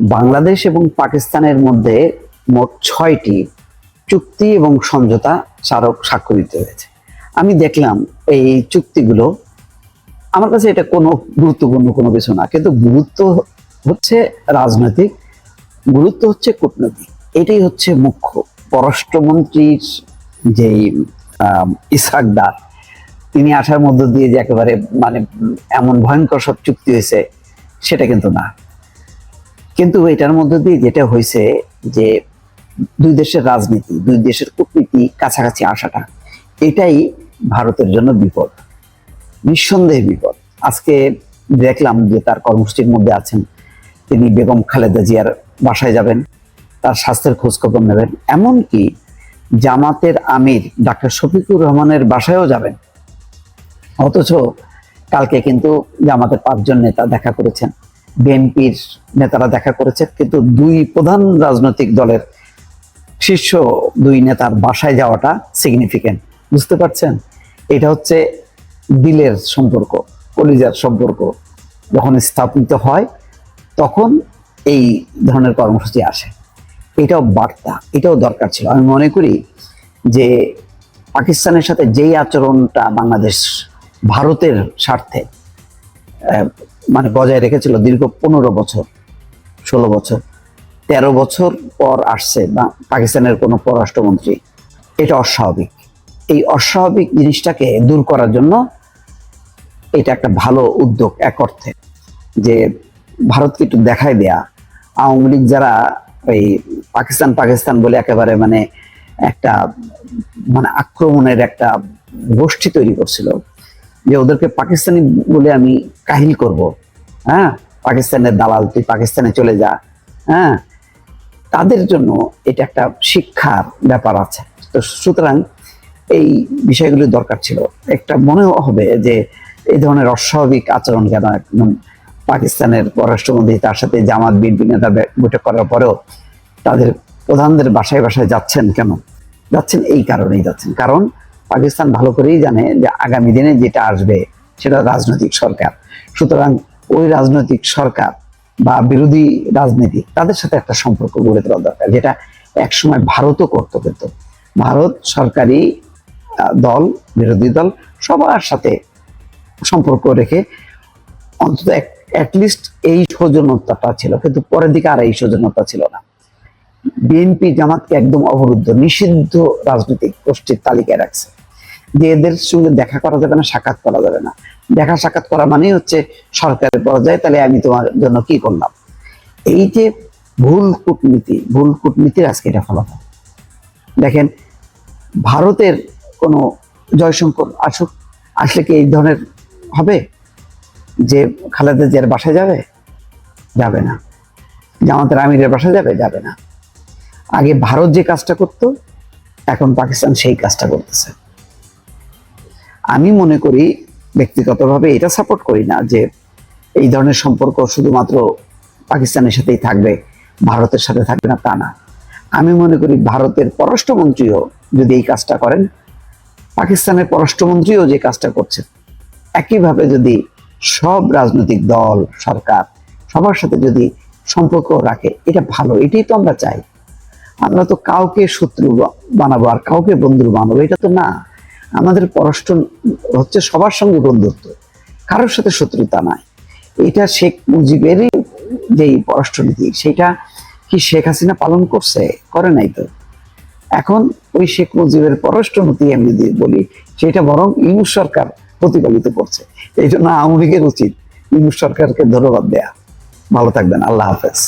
বাংলাদেশ এবং পাকিস্তানের মধ্যে মোট ছয়টি চুক্তি এবং সমঝোতা স্মারক স্বাক্ষরিত হয়েছে। আমি দেখলাম এই চুক্তিগুলো আমার কাছে এটা কোনো গুরুত্বপূর্ণ কোনো কিছু না কিন্তু গুরুত্ব হচ্ছে রাজনৈতিক গুরুত্ব হচ্ছে কূটনৈতিক। এটাই হচ্ছে মুখ্য। পররাষ্ট্রমন্ত্রীর যেই আম, ইসহাক ডার তিনি আসার মধ্য দিয়ে যে একেবারে মানে এমন ভয়ঙ্কর সব চুক্তি হয়েছে সেটা কিন্তু না। কিন্তু এটার মধ্য দিয়ে যেটা হয়েছে যে দুই দেশের রাজনীতি, দুই দেশের কূটনীতি কাছাকাছি আসাটা, এটাই ভারতের জন্য বিপদ, নিঃসন্দেহে বিপদ। আজকে দেখলাম যে তার কর্মসূচির মধ্যে আছেন তিনি বেগম খালেদা জিয়ার বাসায় যাবেন, তার স্বাস্থ্যের খোঁজখবর নেবেন, এমনকি জামাতের আমির ডাক্তার শফিকুর রহমানের বাসায়ও যাবেন। অথচ কালকে কিন্তু জামাতের পাঁচজন নেতা দেখা করেছেন। বিএনপির নেতারা দেখা করেছেন কিন্তু দুই প্রধান রাজনৈতিক দলের শীর্ষ দুই নেতার বাসায় যাওয়াটা সিগনিফিকেন্ট বুঝতে পারছেন? এটা হচ্ছে দিলের সম্পর্ক, কলিজার সম্পর্ক যখন স্থাপিত হয়, তখন এই ধরনের কর্মসূচি আসে। এটাও বার্তা, এটাও দরকার ছিল। আমি মনে করি যে পাকিস্তানের সাথে যেই আচরণটা বাংলাদেশ, ভারতের স্বার্থে মানে বজায় রেখেছিল দীর্ঘ পনেরো বছর, ষোলো বছর। তেরো বছর পর আসছে বা পাকিস্তানের কোনো পররাষ্ট্রমন্ত্রী। এটা অস্বাভাবিক। এই অস্বাভাবিক জিনিসটাকে দূর করার জন্য এটা একটা ভালো উদ্যোগ এক অর্থে যে ভারতকে একটু দেখায় দেয়া। আওয়ামী লীগ যারা ওই পাকিস্তান পাকিস্তান বলে একেবারে মানে একটা মানে আক্রমণের একটা গোষ্ঠী তৈরি করছিল যে ওদেরকে পাকিস্তানি বলে আমি কাহিল করব। হ্যাঁ? পাকিস্তানের দালাল, তুই পাকিস্তানে চলে যা। হ্যাঁ? তাদের জন্য এটা একটা শিক্ষার ব্যাপার আছে। তো সুতরাং এই বিষয়গুলি দরকার ছিল। একটা মনে হবে যে এই ধরনের অস্বাভাবিক আচরণ কেন একদম পাকিস্তানের পররাষ্ট্রমন্ত্রী, তার সাথে জামাত, বিএনপি নেতা বৈঠক করার পরেও তাদের প্রধানদের বাসায় বাসায় যাচ্ছেন কেন? যাচ্ছেন এই কারণেই যাচ্ছেন। কারণ পাকিস্তান ভালো করেই জানে যে আগামী দিনে যেটা আসবে, সেটা রাজনৈতিক সরকার। সুতরাং ওই রাজনৈতিক সরকার বা বিরোধী রাজনীতি তাদের সাথে একটা সম্পর্ক গড়ে তোলা দরকার, যেটা একসময় ভারতও করতো কিন্তু। ভারত সরকারি দল, বিরোধী দল সবার সাথে সম্পর্ক রেখে অন্তত অ্যাটলিস্ট এই সৌজন্যতাটা ছিল, কিন্তু পরের দিকে আর এই সৌজন্যতা ছিল না। বিএনপি জামাতকে একদম অবরুদ্ধ, নিষিদ্ধ রাজনৈতিক গোষ্ঠীর তালিকায় রাখছে। যে এদের সঙ্গে দেখা করা যাবে না, সাক্ষাৎ করা যাবে না। দেখা সাক্ষাৎ করা মানেই হচ্ছে সরকারের পর্যায়ে তাহলে আমি তোমার জন্য কি করলাম? এই যে ভুল কূটনীতি, ভুল কূটনীতির আজকে এটা ফলাফল। দেখেন, ভারতের কোনো জয়শঙ্কর আসুক, আসলে কি এই ধরনের হবে? যে খালেদা জিয়ার বাসায় যাবে? যাবে না। জামাতের আমিরের বাসায় যাবে? যাবে না। আগে ভারত যে কাজটা করতো, এখন পাকিস্তান সেই কাজটা করতেছে। আমি মনে করি ব্যক্তিগতভাবে এটা সাপোর্ট করি না যে এই ধরনের সম্পর্ক শুধুমাত্র পাকিস্তানের সাথেই থাকবে, ভারতের সাথে থাকবে না, তা না। আমি মনে করি ভারতের পররাষ্ট্রমন্ত্রীও যদি এই কাজটা করেন, পাকিস্তানের পররাষ্ট্রমন্ত্রীও যে কাজটা করছেন, একইভাবে যদি সব রাজনৈতিক দল, সরকার সবার সাথে যদি সম্পর্ক রাখে, এটা ভালো, এটাই তো আমরা চাই। আমরা তো কাউকে শত্রু বানাবো আর কাউকে বন্ধু বানাবো, এটা তো না। আমাদের পররাষ্ট্র হচ্ছে সবার সঙ্গে বন্ধুত্ব। কারোর সাথে শত্রুতা নাই। এটা শেখ মুজিবেরই যেই পররাষ্ট্রনীতি, সেটা কি শেখ হাসিনা পালন করছে? করে নাই তো। এখন ওই শেখ মুজিবের পররাষ্ট্রনীতি আমি যদি বলি, সেটা বরং ইউনুস সরকার প্রতিপালিত করছে। এই জন্য আওয়ামী লীগের উচিত ইউনুস সরকারকে ধন্যবাদ দেয়া। ভালো থাকবেন। আল্লাহ হাফেজ।